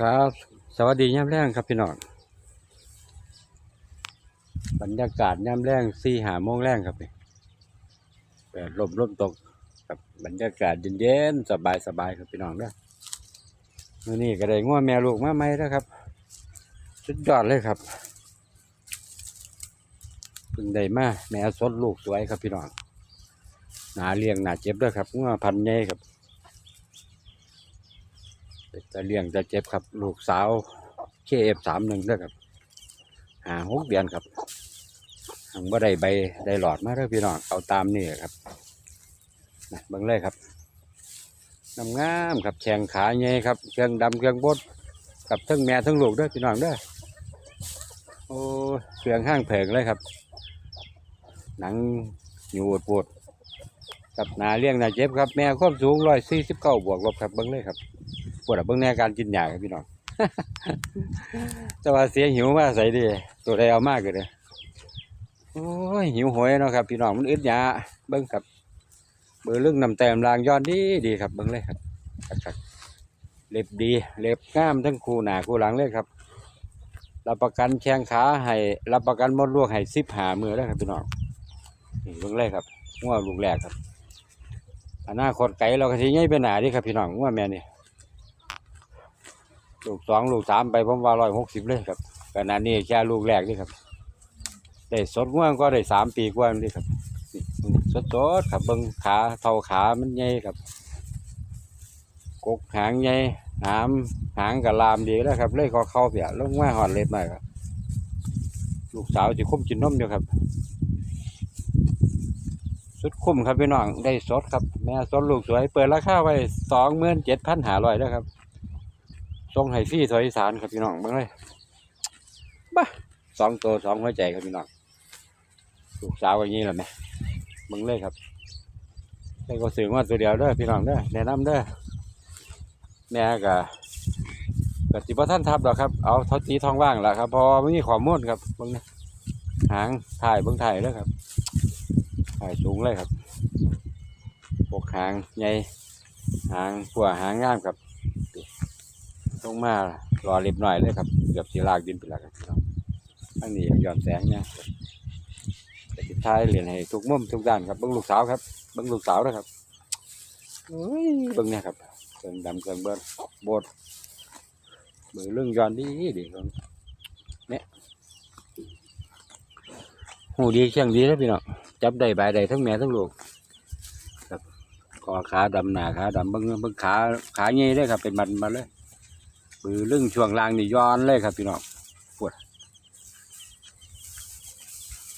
ครับ สวัสดียามแรงครับพี่น้องบรรยากาศยามแรงสี่หาโมงแรงครับนี่แดดลมลมตกกับบรรยากาศเย็นๆสบายสบายครับพี่น้องเด้อมื่นี้ก็ได้ง่วแม่ลูกมาใหมแล้วครับ สุดยอดเลยครับเพิ่งได้มาแม่สดลูกสวยครับพี่น้องหนาเลี้ยงหนาเจ็บด้วยครับง่วพันใหญ่ครับ จะเลี้ยงจะเจ็บครับ ลูกสาวเคเอฟสามหนึ่งด้วยครับหาหกเดือนครับหังบ่าได้ใบได้หลอดมาเด้อพี่น้องเอาตามนี่ครับนะเบิ่งเลยครับงามงามครับแข้งขาใหญ่ครับเครื่องดำเครื่องบดกับทั้งแม่ทั้งลูกด้อพี่น้องด้อโอ้เครื่องห้างเผิงเลยครับ หนังหยูดปวดกับนาเลี้ยงนาเจ็บครับแม่ความสูงร้อยสี่สิบเก้าบวกลบครับเบิ่งเลยครับ ปวดอะเบิ่งแน่การกินยาครับพี่น้องแต่ว่าเสียหิวมาใส่ดีตัวใดเอามากเลย โอ้ยหิวหวยเนาะครับพี่น้องมันอึดยาเบิ่งครับ เบื้อร์ลึงนำแต้มลางย้อนดีดีครับเบิ่งเลยครับครับเล็บดีเล็บงามทั้งคู่หนาคู่หลังเลยครับรับประกันแข้งขาให้รับประกันมดลวกให้สิบหามือแล้วครับพี่น้องนี่เบิ่งเลยครับงัวลูกแรกครับอนาคตไก่เราก็สิใหญ่ไปหนาดิครับพี่น้องงัวแม่นี่ ลูกสองลูกสามไปผมว่าร้อยหกสิบเลยครับขณะนี้แค่ลูกแรกนี่ครับ ได้สดง่วงก็ได้สามปีกว่านี่ครับสดสดครับเบิ้งขาเท่าขามันใหญ่ครับกกหางใหญ่หามหางกับลามดีแล้วครับ เลยก็เข้าเปียลงมาหอดเล็บหน่อยครับ ลูกสาวจะคุ้มกินนมอยู่ครับสุดคุ้มครับพี่น้องได้สดครับแม่สดลูกสวยเปิดราคาไว้สองหมื่นเจ็ดพันหาร้อยแล้วครับ ทรงไห้ฟรี่ถอยสานครับพี่น้องเบิ่งเลยบ้าสองตัวสองหัวใจครับพี่น้องลูกสาวอย่างนี้แหละแม่เบิ่งเลยครับได้ก็สื่อว่าตัวเดียวเด้อพี่น้องเด้อแนะนำเด้อแม่ก็กะติบ่ท่านทับหรอกครับเอาเทอตีทองว่างละครับพอไม่มีข้อมูลครับเบิ่งนะหางถ่ายเบิ่งถ่ายเลยครับถ่ายสูงเลยครับปกหางใหญ่หางขัวหางงามครับ ลงมารอเรียบหน่อยเลยครับเกือบสีลากดินไปแล้วครับพี่น้องทั้งนี้ย้อนแสงเนี่ยแต่ทิศท้ายเรียนให้ทุกมุมทุกด้านครับเบิ้งลูกสาวครับเบิ้งลูกสาวนะครับเฮ้ยเบิ้งเนี่ยครับเครื่องดำเครื่องเบิ้ลโบดเบิ้งเรื่องย้อนดีดีครับเนี่ยหูดีเชียงดีแล้วพี่น้องจับได้ใบได้ทั้งแม่ทั้งลูกครับคอขาดำหน้าขาดำเบิ้งเบิ้งขาขาเงี้ยเลยครับเป็นมันมาเลย ปือลึงช่วงล่างนี่ย้อนเลยครับพี่น้องปวด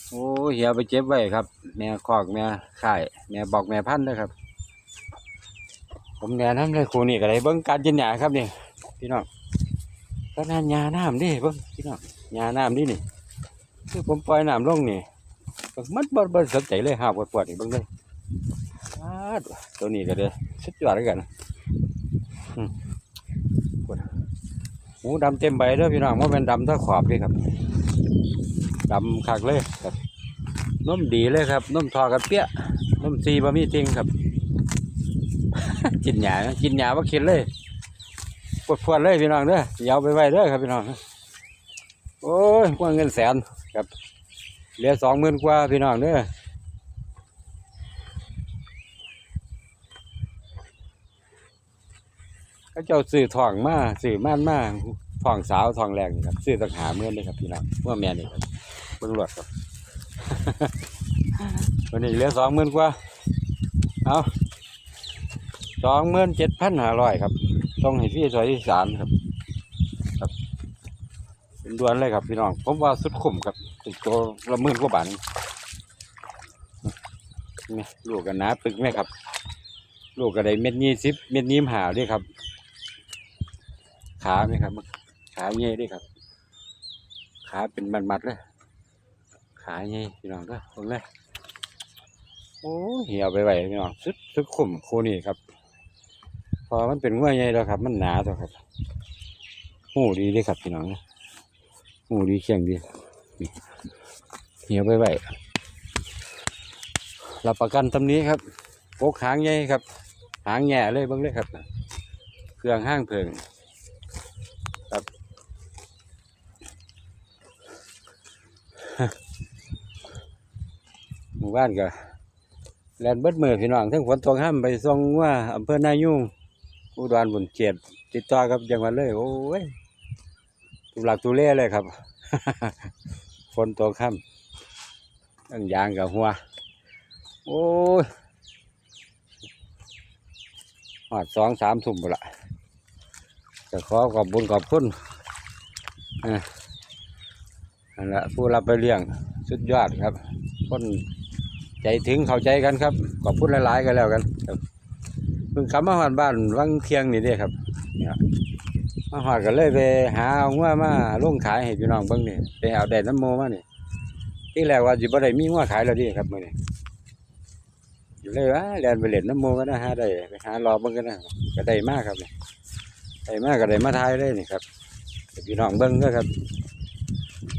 โอ้เหี่ยวไปเจ็บไว้ครับ แม่คอกแม่ไข่แม่บอกแม่พันธุ์ด้วยครับ ผมแนะนำเลยครูนี่ก็ได้เบิ้งการกินหญ้าครับนี่พี่น้องก็นานห่าน้ำดิเบิ้งพี่น้องห่าน้ำดินี่คือผมปล่อยน้ำลงนี่มัดบ่บ่สนใจเลยห้าวปวดๆนี่เบิ้งเลยอ้าวตัวนี้ก็เลยสุดยอดเลยกัน หูดำเต็มใบเด้อพี่น้องว่าเป็นดำถ้าขอบเลยครับดำคักเลยครับนุ่มดีเลยครับนุ่มทอกันเปี้ยนุ่มซีบะมี่จริงครับกินหยากินหยาว่าคิดเลยปวดพวดๆเลยพี่น้องเด้อยาวไปไว้เด้อครับพี่น้องโอ้ยกว่าเงินแสนครับเหลือสองหมื่นกว่าพี่น้องเด้อ เขาเจ้าซื้อทองมาซื้อม่านมาทองสาวทองแรงนี่ครับซื้อต่างหาเมื่อนเลยครับพี่น้องเมื่อแม่นี่ครับเบิ่งรวดครับวันนี้เหลือสองหมื่นกว่าเอาสองหมื่นเจ็ดพันห้าร้อยครับ ต้องให้พี่ซอยที่สามครับ ครับ เป็นดวนเลยครับพี่น้อง ผมว่าสุดคุ้มครับติดตัวละหมื่นกว่าบาทนี่นี่ลูกกันนาปึกไหมครับ ลูกกระไดเม็ดยี่สิบเม็ดยี่หาด้วยครับ ขาไหมครับขาเงี้ยด้วยครับ ขาเป็นมัดๆเลยขาเงี้ยพี่น้องก็ตรงเลยโอ้เหี่ยวไปไหวพี่น้องสุดสุดคุ้มคู่นี้ครับ พอมันเป็นง่วยใหญ่แล้วครับ มันหนาตัวครับหูดีเลยครับพี่น้องหูดีเคียงดีเหี่ยวไปไหวรับประกันตำนี้ครับโกกหางใหญ่ครับ หางแง่เลยบ้างเลยครับ เครื่องห้างเพิง ครับ หมู่บ้านก็แลนเบิดมือพี่น้องทั้งฝนตกห้ามไปส่งว่าอำเภอนายุ่งอุดรบุญเกียรติดต่อกับจังหวัดเลย โอ้ยตุลักตุเล่เลยครับ ฝนตกห้ามตั้งยางกับหัว โอ้ยหอดสองสามทุ่มบุละจะขอขอบบุญขอบคุณอะนั่นแหละผู้รับไปเลี้ยงสุดยอดครับคน ใจถึงเข้าใจกันครับขอบคุณหลายๆกันแล้วกันครับเพิ่งขับมาหอดบ้านวังเทียงนี่เด้ครับนี่ยมาหอดกันเลยไปหาเอางัวมาลงขายให้พี่น้องเบิ่งนี่ไปเอาแดดน้ำโมมานี่ที่แรกว่าสิบ่ได้มีงัวขายแล้วดิครับมื้อนี้อยู่เลยว่าแล่นไปเล่นน้ำโมกันนะหาได้ไปหารอเบิ่งกันนะก็ได้มากครับนี่ได้มากก็ได้มาทายเลยนี่ครับให้พี่น้องเบิ่งก็ครับ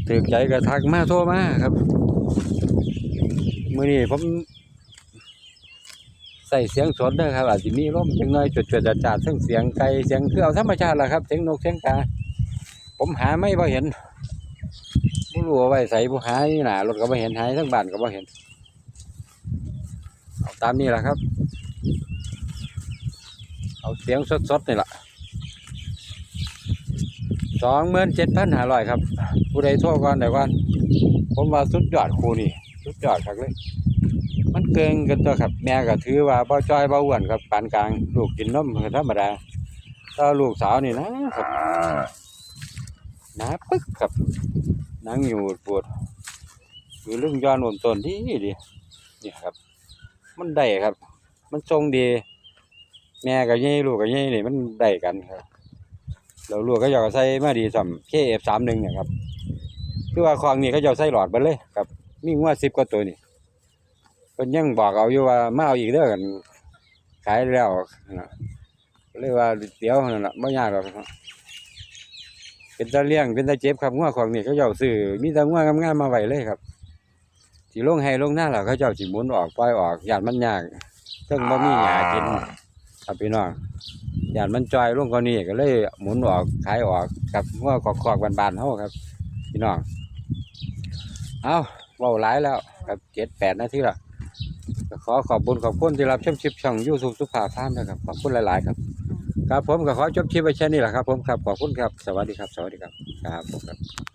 ถือใจก็ทักมาโทรมาครับ มื่อนี้ผมใส่เสียงสดเด้อครับ อาจจะมีลมจังน้อยจดๆจัดๆซึ่งเสียงไก่เสียงคือเอาธรรมชาติแหละครับ เสียงนกเสียงกาผมหาไม่พอเห็นบ่รู้ว่าไว้ใส่ผู้หานี่น่ะรถก็บ่เห็นหายทั้งบ้านก็บ่เห็นเอาตามนี้แหละครับ เอาเสียงสดๆนี่แหละสองหมื่นเจ็ดพันห้าร้อยครับ ผู้ใดโทรก่อนได้ก่อนผมว่าสุดยอดครูนี่ สุดยอดครับเลย มันเกินกันตัวครับ แม่ก็ถือว่าเบาจ้อยเบาอ้วนครับปานกลาง ลูกกินนมธรรมดาถ้าลูกสาวนี่นะครับหนาปึ๊กครับนังอยู่ปวดอยู่เรื่องย้อนโอนตนที่ดีเนี่ยครับ มันได้ครับ มันทรงดี แม่กับยี่ลูกกับยี่นี่มันได้กันครับแล้วลูกก็อยากใส่มาดีสัมเคเอฟสามหนึ่งเนี่ยครับคือว่าคลองนี่เขาจะเอาใส่หลอดไปเลยครับ มีงวดสิบกว่าตัวนี่เพิ่นยังบอกเอาอยู่ว่ามาเอาอีกเด้อกันขายแล้วนะก็เลยว่าเดี๋ยวนั่นน่ะไม่ยากหรอกครับเป็นตาเลี้ยงเป็นตาเจ็บครับงวดของนี่เขาเจ้าซื้อมีแต่งวดงามๆมาไว้เลยครับสิลงให้ลงหน้าแล้วเขาเจ้าสิหมุนออกปล่อยออกยานมันยากเพิ่งบ่มีหญ้ากินครับพี่น้องยานมันจอยลงกว่านี้ก็เลยหมุนออกขายออกกับงวดขอกๆบานๆเฮาครับ พี่น้องเอา เว้าหลายแล้วครับเจ็ดแปดนาทีและขอขอบคุญขอบคุณที่รับชมชิปช่องยูทูบสุภาพฟาร์มนะครับขอบคุณหลาย ๆ ครับ ครับผมก็ขอจบคลิปไว้แค่นี้แหละครับผมครับขอบคุณครับสวัสดีครับ สวัสดีครับครับผมครับ